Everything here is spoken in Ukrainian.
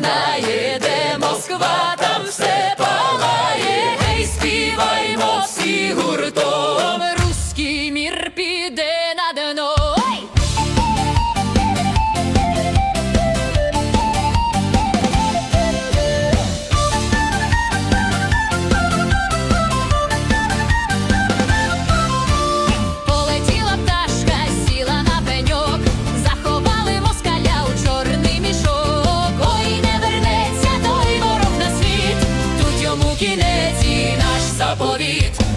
минає, де Москва. favorito